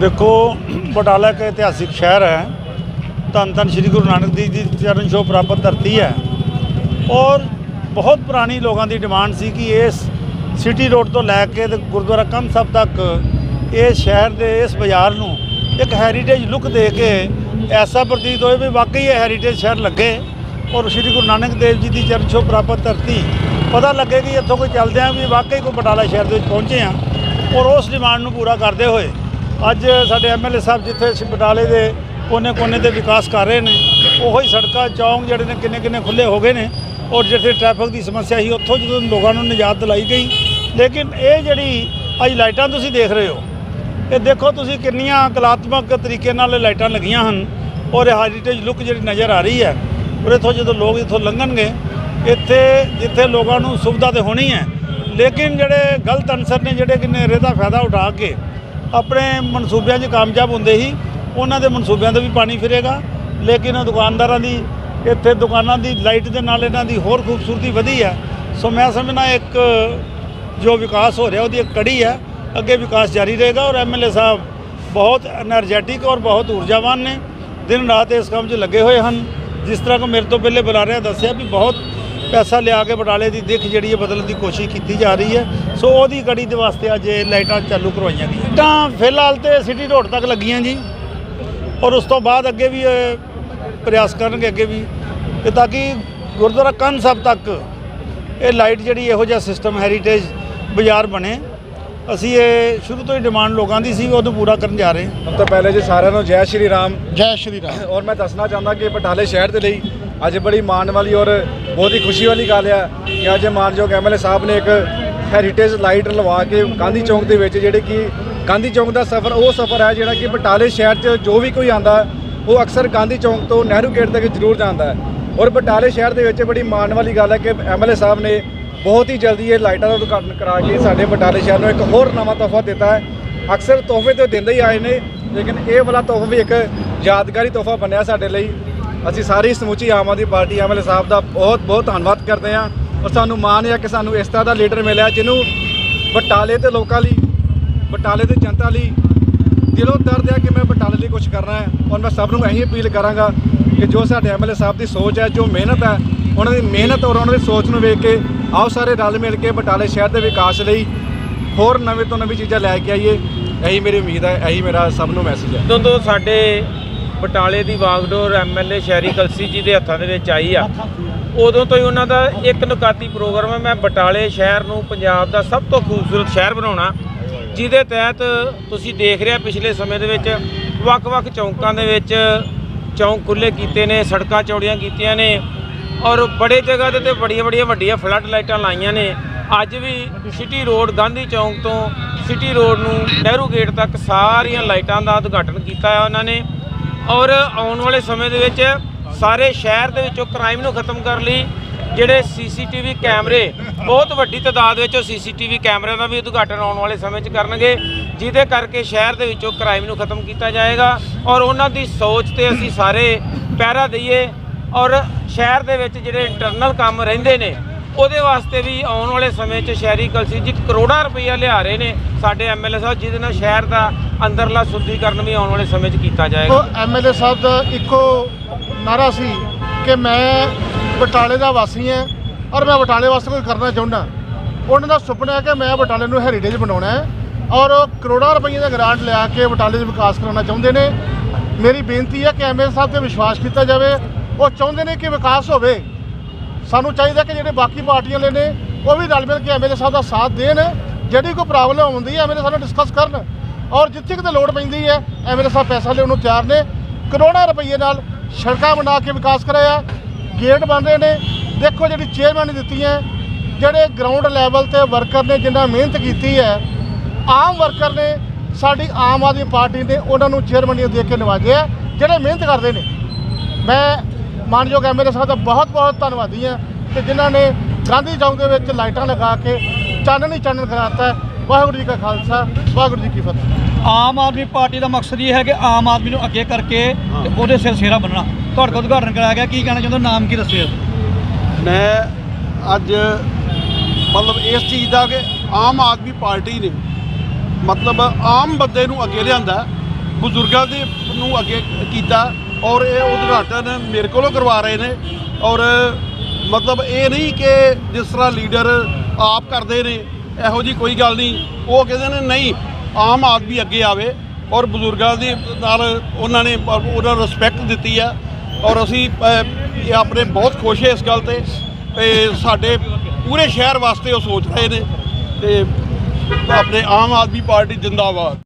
ਦੇਖੋ, ਬਟਾਲਾ ਇੱਕ ਇਤਿਹਾਸਿਕ ਸ਼ਹਿਰ ਹੈ। ਧੰਨ ਧੰਨ ਸ਼੍ਰੀ ਗੁਰੂ ਨਾਨਕ ਦੇਵ ਜੀ ਦੀ ਚਰਨ ਛੋਹ ਪ੍ਰਾਪਤ ਧਰਤੀ ਹੈ। ਔਰ ਬਹੁਤ ਪੁਰਾਣੀ ਲੋਕਾਂ ਦੀ ਡਿਮਾਂਡ ਸੀ ਕਿ ਇਸ ਸਿਟੀ ਰੋਡ ਤੋਂ ਲੈ ਕੇ ਤੇ ਗੁਰਦੁਆਰਾ ਕੰਧ ਸਾਹਿਬ ਤੱਕ ਇਸ ਸ਼ਹਿਰ ਦੇ, ਇਸ ਬਾਜ਼ਾਰ ਨੂੰ ਇੱਕ ਹੈਰੀਟੇਜ ਲੁੱਕ ਦੇ ਕੇ ਐਸਾ ਪ੍ਰਤੀਤ ਹੋਏ ਵੀ ਵਾਕਈ ਇਹ ਹੈਰੀਟੇਜ ਸ਼ਹਿਰ ਲੱਗੇ। ਔਰ ਸ਼੍ਰੀ ਗੁਰੂ ਨਾਨਕ ਦੇਵ ਜੀ ਦੀ ਚਰਨ ਛੋਹ ਪ੍ਰਾਪਤ ਧਰਤੀ ਪਤਾ ਲੱਗੇ ਕਿ ਇੱਥੋਂ ਕੋਈ ਚੱਲਦੇ ਆ ਵੀ ਵਾਕਈ ਕੋਈ ਬਟਾਲਾ ਸ਼ਹਿਰ ਦੇ ਵਿੱਚ ਪਹੁੰਚੇ ਆ ਔਰ ਉਸ ਡਿਮਾਂਡ ਨੂੰ ਪੂਰਾ ਕਰਦੇ ਹੋਏ ਅੱਜ ਸਾਡੇ ਐਮਐਲਏ ਸਾਹਿਬ ਜਿੱਥੇ ਸ਼, ਬਟਾਲੇ ਦੇ ਕੋਨੇ-ਕੋਨੇ ਤੇ ਵਿਕਾਸ ਕਰ ਰਹੇ ਨੇ, ਉਹੋ ਹੀ ਸੜਕਾਂ, ਚੌਂਕ ਜਿਹੜੇ ਨੇ ਕਿੰਨੇ-ਕਿੰਨੇ ਖੁੱਲੇ ਹੋ ਗਏ ਨੇ ਔਰ ਜਿੱਥੇ ਟ੍ਰੈਫਿਕ ਦੀ ਸਮੱਸਿਆ ਸੀ, ਉੱਥੋਂ ਜਦੋਂ ਲੋਕਾਂ ਨੂੰ ਨਿਜਾਤ ਦਿਲਾਈ ਗਈ। ਲੇਕਿਨ ਇਹ ਜਿਹੜੀ ਅੱਜ ਲਾਈਟਾਂ ਤੁਸੀਂ ਦੇਖ ਰਹੇ ਹੋ, ਇਹ ਦੇਖੋ ਤੁਸੀਂ ਕਿੰਨੀਆਂ ਕਲਾਤਮਕ ਤਰੀਕੇ ਨਾਲ ਇਹ ਲਾਈਟਾਂ ਲੱਗੀਆਂ ਹਨ ਔਰ ਹੈਰੀਟੇਜ ਲੁੱਕ ਜਿਹੜੀ ਨਜ਼ਰ ਆ ਰਹੀ ਹੈ। ਔਰ ਇੱਥੋਂ ਜਦੋਂ ਲੋਕ ਇੱਥੋਂ ਲੰਘਣਗੇ, ਇੱਥੇ ਜਿੱਥੇ ਲੋਕਾਂ ਨੂੰ ਸੁਵਿਧਾ ਤੇ ਹੋਣੀ ਹੈ, ਲੇਕਿਨ ਜਿਹੜੇ ਗਲਤ ਅਨਸਰ ਨੇ, ਜਿਹੜੇ ਕਿੰਨੇ ਹਨੇਰੇ ਦਾ ਫਾਇਦਾ ਉਠਾ ਕੇ ਆਪਣੇ ਮਨਸੂਬਿਆਂ 'ਚ ਕਾਮਯਾਬ ਹੁੰਦੇ ਹੀ ਉਹਨਾਂ ਦੇ ਮਨਸੂਬਿਆਂ ਦਾ ਵੀ ਪਾਣੀ ਫਿਰੇਗਾ। ਲੇਕਿਨ ਦੁਕਾਨਦਾਰਾਂ ਦੀ, ਇੱਥੇ ਦੁਕਾਨਾਂ ਦੀ ਲਾਈਟ ਦੇ ਨਾਲ ਇਹਨਾਂ ਦੀ ਹੋਰ ਖੂਬਸੂਰਤੀ ਵਧੀ ਹੈ। ਸੋ ਮੈਂ ਸਮਝਣਾ ਇੱਕ ਜੋ ਵਿਕਾਸ ਹੋ ਰਿਹਾ ਉਹਦੀ ਇੱਕ ਕੜੀ ਹੈ, ਅੱਗੇ ਵਿਕਾਸ ਜਾਰੀ ਰਹੇਗਾ ਔਰ ਐਮਐਲਏ ਸਾਹਿਬ ਬਹੁਤ એનર્ਜੈਟਿਕ ਔਰ ਬਹੁਤ ਊਰਜਾਵਾਨ ਨੇ। ਦਿਨ ਰਾਤ ਇਸ ਕੰਮ 'ਚ ਲੱਗੇ ਹੋਏ ਹਨ। ਜਿਸ ਤਰ੍ਹਾਂ ਕਿ ਮੇਰੇ ਤੋਂ ਪਹਿਲੇ ਬੁਲਾਰਿਆਂ ਦੱਸਿਆ ਵੀ ਬਹੁਤ ਪੈਸਾ ਲਿਆ ਕੇ ਬਟਾਲੇ ਦੀ ਦਿੱਖ ਜਿਹੜੀ ਹੈ ਬਦਲਣ ਦੀ ਕੋਸ਼ਿਸ਼ ਕੀਤੀ ਜਾ ਰਹੀ ਹੈ। ਸੋ ਉਹਦੀ ਕੜੀ ਦੇ ਵਾਸਤੇ ਅੱਜ ਇਹ ਲਾਈਟਾਂ ਚਾਲੂ ਕਰਵਾਈਆਂ ਗਈਆਂ। ਤਾਂ ਫਿਲਹਾਲ ਤੇ ਸਿਟੀ ਰੋਡ ਤੱਕ ਲੱਗੀਆਂ ਜੀ। ਔਰ ਉਸ ਤੋਂ ਬਾਅਦ ਅੱਗੇ ਵੀ ਪ੍ਰਯਾਸ ਕਰਨਗੇ ਅੱਗੇ ਵੀ। ਕਿ ਤਾਂ ਕਿ ਗੁਰਦੁਆਰਾ ਕੰਨ ਸਾਹਿਬ ਤੱਕ ਇਹ ਲਾਈਟ ਜਿਹੜੀ ਇਹੋ ਜਿਹਾ ਸਿਸਟਮ ਹੈਰੀਟੇਜ ਬਾਜ਼ਾਰ ਬਣੇ। ਅਸੀਂ ਇਹ ਸ਼ੁਰੂ ਤੋਂ ਹੀ ਡਿਮਾਂਡ ਲੋਕਾਂ ਦੀ ਸੀ ਉਹਨੂੰ ਪੂਰਾ ਕਰਨ ਜਾ ਰਹੇ ਹਾਂ। ਸਭ ਤੋਂ ਪਹਿਲੇ ਜੀ ਸਾਰਿਆਂ ਨੂੰ ਜੈ ਸ਼੍ਰੀ ਰਾਮ। ਜੈ ਸ਼੍ਰੀ ਰਾਮ। ਔਰ ਮੈਂ ਦੱਸਣਾ ਚਾਹੁੰਦਾ ਕਿ ਬਟਾਲੇ ਸ਼ਹਿਰ ਦੇ ਲਈ ਅੱਜ ਬੜੀ ਮਾਣ ਵਾਲੀ ਔਰ ਬਹੁਤ ਹੀ ਖੁਸ਼ੀ ਵਾਲੀ ਗੱਲ ਆ ਕਿ ਅੱਜ ਮਾਨਯੋਗ ਐਮਐਲਏ ਸਾਹਿਬ ਨੇ ਇੱਕ ਹੈਰੀਟੇਜ ਲਾਈਟ ਲਵਾ ਕੇ ਗਾਂਧੀ ਚੌਂਕ ਦੇ ਵਿੱਚ ਜਿਹੜੇ ਕਿ ਗਾਂਧੀ ਚੌਂਕ ਦਾ ਸਫ਼ਰ, ਉਹ ਸਫ਼ਰ ਹੈ ਜਿਹੜਾ ਕਿ ਬਟਾਲੇ ਸ਼ਹਿਰ 'ਚ ਜੋ ਵੀ ਕੋਈ ਆਂਦਾ ਉਹ ਅਕਸਰ ਗਾਂਧੀ ਚੌਂਕ ਤੋਂ ਨਹਿਰੂ ਗੇਟ ਤੱਕ ਜ਼ਰੂਰ ਜਾਂਦਾ ਹੈ। ਔਰ ਬਟਾਲੇ ਸ਼ਹਿਰ ਦੇ ਵਿੱਚ ਬੜੀ ਮਾਣ ਵਾਲੀ ਗੱਲ ਹੈ ਕਿ ਐਮਐਲਏ ਸਾਹਿਬ ਨੇ ਬਹੁਤ ਹੀ ਜਲਦੀ ਇਹ ਲਾਈਟਾਂ ਦਾ ਉਦਘਾਟਨ ਕਰਾ ਕੇ ਸਾਡੇ ਬਟਾਲੇ ਸ਼ਹਿਰ ਨੂੰ ਇੱਕ ਹੋਰ ਨਵਾਂ ਤੋਹਫਾ ਦਿੱਤਾ ਹੈ। ਅਕਸਰ ਤੋਹਫੇ ਤੇ ਦਿੰਦੇ ਹੀ ਆਏ ਨੇ, ਲੇਕਿਨ ਇਹ ਵਾਲਾ ਤੋਹਫਾ ਵੀ ਇੱਕ ਯਾਦਗਾਰੀ ਤੋਹਫਾ ਬਣਿਆ ਸਾਡੇ ਲਈ। ਅਸੀਂ ਸਾਰੀ ਸਮੁੱਚੀ ਆਮ ਆਦਮੀ ਪਾਰਟੀ ਐਮਐਲਏ ਸਾਹਿਬ ਦਾ ਬਹੁਤ ਬਹੁਤ ਧੰਨਵਾਦ ਕਰਦੇ ਹਾਂ ਔਰ ਸਾਨੂੰ ਮਾਣ ਹੈ ਕਿ ਸਾਨੂੰ ਇਸ ਤਰ੍ਹਾਂ ਦਾ ਲੀਡਰ ਮਿਲਿਆ ਜਿਹਨੂੰ ਬਟਾਲੇ ਦੇ ਲੋਕਾਂ ਲਈ, ਬਟਾਲੇ ਦੀ ਜਨਤਾ ਲਈ ਦਿਲੋਂ ਦਰਦ ਹੈ ਕਿ ਮੈਂ ਬਟਾਲੇ ਲਈ ਕੁਝ ਕਰਨਾ ਹੈ ਔਰ ਮੈਂ ਸਭ ਨੂੰ ਇਹੀ ਅਪੀਲ ਕਰਾਂਗਾ ਕਿ ਜੋ ਸਾਡੇ ਐਮਐਲਏ ਸਾਹਿਬ ਦੀ ਸੋਚ ਹੈ, ਜੋ ਮਿਹਨਤ ਹੈ, ਉਹਨਾਂ ਦੀ ਮਿਹਨਤ ਔਰ ਉਹਨਾਂ ਦੀ ਸੋਚ ਨੂੰ ਵੇਖ ਕੇ ਆਓ ਸਾਰੇ ਰਲ ਮਿਲ ਕੇ ਬਟਾਲੇ ਸ਼ਹਿਰ ਦੇ ਵਿਕਾਸ ਲਈ ਹੋਰ ਨਵੇਂ ਤੋਂ ਨਵੀਂ ਚੀਜ਼ਾਂ ਲੈ ਕੇ ਆਈਏ, ਇਹੀ ਮੇਰੀ ਉਮੀਦ ਹੈ, ਇਹੀ ਮੇਰਾ ਸਭ ਨੂੰ ਮੈਸੇਜ ਹੈ। ਜਦੋਂ ਤੋਂ ਸਾਡੇ ਬਟਾਲੇ ਦੀ ਵਾਗਡੋਰ ਐਮਐਲਏ ਸ਼ਹਿਰੀ ਕਲਸੀ ਜੀ ਦੇ ਹੱਥਾਂ ਦੇ ਵਿੱਚ ਆਈ ਆ। ਉਦੋਂ ਤੋਂ ਹੀ ਉਹਨਾਂ ਦਾ ਇੱਕ ਨੁਕਾਤੀ ਪ੍ਰੋਗਰਾਮ ਹੈ। ਮੈਂ ਬਟਾਲੇ ਸ਼ਹਿਰ ਨੂੰ ਪੰਜਾਬ ਦਾ ਸਭ ਤੋਂ ਖੂਬਸੂਰਤ ਸ਼ਹਿਰ ਬਣਾਉਣਾ, ਜਿਹਦੇ ਤਹਿਤ ਤੁਸੀਂ ਦੇਖ ਰਿਹਾ ਪਿਛਲੇ ਸਮੇਂ ਦੇ ਵਿੱਚ ਵੱਖ-ਵੱਖ ਚੌਂਕਾਂ ਦੇ ਵਿੱਚ ਚੌਂਕ ਖੁੱਲੇ ਕੀਤੇ ਨੇ, ਸੜਕਾਂ ਚੌੜੀਆਂ ਕੀਤੀਆਂ ਨੇ, ਔਰ ਬੜੇ ਜਗ੍ਹਾ ਦੇ ਤੇ ਬੜੀਆਂ ਬੜੀਆਂ ਵੱਡੀਆਂ ਫਲੱਡ ਲਾਈਟਾਂ ਲਾਈਆਂ ਨੇ। ਅੱਜ ਵੀ ਸਿਟੀ ਰੋਡ, ਗਾਂਧੀ ਚੌਂਕ ਤੋਂ ਸਿਟੀ ਰੋਡ ਨੂੰ ਨਹਿਰੂ ਗੇਟ ਤੱਕ ਸਾਰੀਆਂ ਲਾਈਟਾਂ ਦਾ ਉਦਘਾਟਨ ਕੀਤਾ ਹੈ ਉਹਨਾਂ ਨੇ। ਔਰ ਆਉਣ ਵਾਲੇ ਸਮੇਂ ਦੇ ਵਿੱਚ ਸਾਰੇ ਸ਼ਹਿਰ ਦੇ ਵਿੱਚੋਂ ਕ੍ਰਾਈਮ ਨੂੰ ਖਤਮ ਕਰਨ ਲਈ ਜਿਹੜੇ ਸੀਸੀਟੀਵੀ ਕੈਮਰੇ, ਬਹੁਤ ਵੱਡੀ ਤਾਦਾਦ ਵਿੱਚ ਉਹ ਸੀਸੀਟੀਵੀ ਕੈਮਰਿਆਂ ਦਾ ਵੀ ਉਦਘਾਟਨ ਆਉਣ ਵਾਲੇ ਸਮੇਂ 'ਚ ਕਰਨਗੇ, ਜਿਹਦੇ ਕਰਕੇ ਸ਼ਹਿਰ ਦੇ ਵਿੱਚੋਂ ਕ੍ਰਾਈਮ ਨੂੰ ਖਤਮ ਕੀਤਾ ਜਾਏਗਾ ਔਰ ਉਹਨਾਂ ਦੀ ਸੋਚ ਤੇ ਅਸੀਂ ਸਾਰੇ ਪਹਿਰਾ ਦਈਏ ਔਰ ਸ਼ਹਿਰ ਦੇ ਵਿੱਚ ਜਿਹੜੇ ਇੰਟਰਨਲ ਕੰਮ ਰਹਿੰਦੇ ਨੇ, ਉਹਦੇ ਵਾਸਤੇ ਵੀ ਆਉਣ ਵਾਲੇ ਸਮੇਂ 'ਚ ਸ਼ਹਿਰੀ ਕਲਸੀ ਜੀ ਕਰੋੜਾਂ ਰੁਪਈਆ ਲਿਆ ਰਹੇ ਨੇ। ਸਾਡੇ ਐਮਐਲਏ ਸਾਹਿਬ, ਜਿਹਦੇ ਨਾਲ ਸ਼ਹਿਰ ਦਾ ਅੰਦਰਲਾ ਸ਼ੁੱਧੀਕਰਨ ਵੀ ਆਉਣ ਵਾਲੇ ਸਮੇਂ 'ਚ ਕੀਤਾ ਜਾਏਗਾ। ਉਹ ਐਮਐਲਏ ਸਾਹਿਬ ਦਾ ਇੱਕੋ ਨਾਰਾ ਸੀ ਕਿ ਮੈਂ ਬਟਾਲੇ ਦਾ ਵਾਸੀ ਹਾਂ ਔਰ ਮੈਂ ਬਟਾਲੇ ਵਾਸਤੇ ਕੁਝ ਕਰਨਾ ਚਾਹੁੰਦਾ। ਉਹਨਾਂ ਦਾ ਸੁਪਨਾ ਹੈ ਕਿ ਮੈਂ ਬਟਾਲੇ ਨੂੰ ਹੈਰੀਟੇਜ ਬਣਾਉਣਾ ਹੈ ਔਰ ਉਹ ਕਰੋੜਾਂ ਰੁਪਏ ਦਾ ਗ੍ਰਾਂਟ ਲਿਆ ਕੇ ਬਟਾਲੇ ਦਾ ਵਿਕਾਸ ਕਰਾਉਣਾ ਚਾਹੁੰਦੇ ਨੇ। ਮੇਰੀ ਬੇਨਤੀ ਹੈ ਕਿ ਐਮਐਲਏ ਸਾਹਿਬ ਤੇ ਵਿਸ਼ਵਾਸ ਕੀਤਾ ਜਾਵੇ। ਉਹ ਚਾਹੁੰਦੇ ਨੇ ਕਿ ਵਿਕਾਸ ਹੋਵੇ। ਸਾਨੂੰ ਚਾਹੀਦਾ ਕਿ ਜਿਹੜੇ ਬਾਕੀ ਪਾਰਟੀਆਂ ਵਾਲੇ ਨੇ ਉਹ ਵੀ ਰਲ ਮਿਲ ਕੇ ਐਮਐਲਏ ਸਾਹਿਬ ਦਾ ਸਾਥ ਦੇਣ। ਜਿਹੜੀ ਕੋਈ ਪ੍ਰੋਬਲਮ ਆਉਂਦੀ ਹੈ ਐਮਐਲਏ ਸਾਹਿਬ ਨਾਲ ਡਿਸਕਸ ਕਰਨ। ਔਰ ਜਿੱਥੇ ਕਿਤੇ ਲੋੜ ਪੈਂਦੀ ਹੈ ਐਮਐਲਏ ਸਾਹਿਬ ਪੈਸਾ ਲੈਣ ਨੂੰ ਤਿਆਰ ਨੇ। ਕਰੋੜਾਂ ਰੁਪਏ ਨਾਲ ਸੜਕਾਂ ਬਣਾ ਕੇ ਵਿਕਾਸ ਕਰਾਇਆ। ਗੇਟ ਬਣ ਰਹੇ ਨੇ। ਦੇਖੋ ਜਿਹੜੀ ਚੇਅਰਮੈਨ ਦਿੱਤੀਆਂ ਜਿਹੜੇ ਗਰਾਊਂਡ ਲੈਵਲ ਤੇ ਵਰਕਰ ਨੇ ਜਿੰਨਾ ਮਿਹਨਤ ਕੀਤੀ ਹੈ, ਆਮ ਵਰਕਰ ਨੇ, ਸਾਡੀ ਆਮ ਆਦਮੀ ਪਾਰਟੀ ਨੇ ਉਹਨਾਂ ਨੂੰ ਚੇਅਰਮੈਨੀਆਂ ਦੇ ਕੇ ਨਵਾਜਿਆ ਜਿਹੜੇ ਮਿਹਨਤ ਕਰਦੇ ਨੇ। ਮੈਂ ਮਾਨਯੋਗ ਐਮਐਲਏ ਸਾਹਿਬ ਦਾ ਬਹੁਤ ਬਹੁਤ ਧੰਨਵਾਦੀ ਹਾਂ ਕਿ ਜਿਨ੍ਹਾਂ ਨੇ ਗਾਂਧੀ ਚੌਂਕ ਦੇ ਵਿੱਚ ਲਾਈਟਾਂ ਲਗਾ ਕੇ ਚਾਨਣ ਹੀ ਚਾਨਣ ਕਰਾਤਾ ਹੈ। ਵਾਹਿਗੁਰੂ ਜੀ ਕਾ ਖਾਲਸਾ ਵਾਹਿਗੁਰੂ ਜੀ ਕੀ ਫਤਿਹ ਆਮ ਆਦਮੀ ਪਾਰਟੀ ਦਾ ਮਕਸਦ ਇਹ ਹੈ ਕਿ ਆਮ ਆਦਮੀ ਨੂੰ ਅੱਗੇ ਕਰਕੇ ਤੇ ਉਹਦੇ ਸਿਰ ਸੇਰਾ ਬੰਨਣਾ ਤੁਹਾਡੇ ਕੋਲ ਉਦਘਾਟਨ ਕਰਾਇਆ ਗਿਆ ਕੀ ਕਹਿਣਾ ਚਾਹੁੰਦੇ? ਨਾਮ ਕੀ ਦੱਸਿਓ ਮੈਂ ਅੱਜ ਮਤਲਬ ਇਸ ਚੀਜ਼ ਦਾ ਕਿ ਆਮ ਆਦਮੀ ਪਾਰਟੀ ਨੇ ਮਤਲਬ ਆਮ ਬੰਦੇ ਨੂੰ ਅੱਗੇ ਲਿਆਂਦਾ ਬਜ਼ੁਰਗਾਂ ਦੇ ਨੂੰ ਅੱਗੇ ਕੀਤਾ ਔਰ ਇਹ ਉਦਘਾਟਨ ਮੇਰੇ ਕੋਲੋਂ ਕਰਵਾ ਰਹੇ ਨੇ ਔਰ ਮਤਲਬ ਇਹ ਨਹੀਂ ਕਿ ਜਿਸ ਤਰ੍ਹਾਂ ਲੀਡਰ ਆਪ ਕਰਦੇ ਨੇ, ਇਹੋ ਜੀ ਕੋਈ ਗੱਲ ਨਹੀਂ। ਉਹ ਕਹਿੰਦੇ ਨੇ, ਨਹੀਂ, ਆਮ ਆਦਮੀ ਅੱਗੇ ਆਵੇ। ਔਰ ਬਜ਼ੁਰਗਾਂ ਦੇ ਨਾਲ ਉਹਨਾਂ ਨੇ ਉਹਨਾਂ ਰਿਸਪੈਕਟ ਦਿੱਤੀ ਆ। ਔਰ ਅਸੀਂ ਇਹ ਆਪਣੇ ਬਹੁਤ ਖੁਸ਼ ਹੈ ਇਸ ਗੱਲ ਤੇ। ਤੇ ਸਾਡੇ ਪੂਰੇ ਸ਼ਹਿਰ ਵਾਸਤੇ ਉਹ ਸੋਚ ਰਹੇ ਨੇ। ਤੇ ਆਪਣੇ ਆਮ ਆਦਮੀ ਪਾਰਟੀ ਜਿੰਦਾਬਾਦ।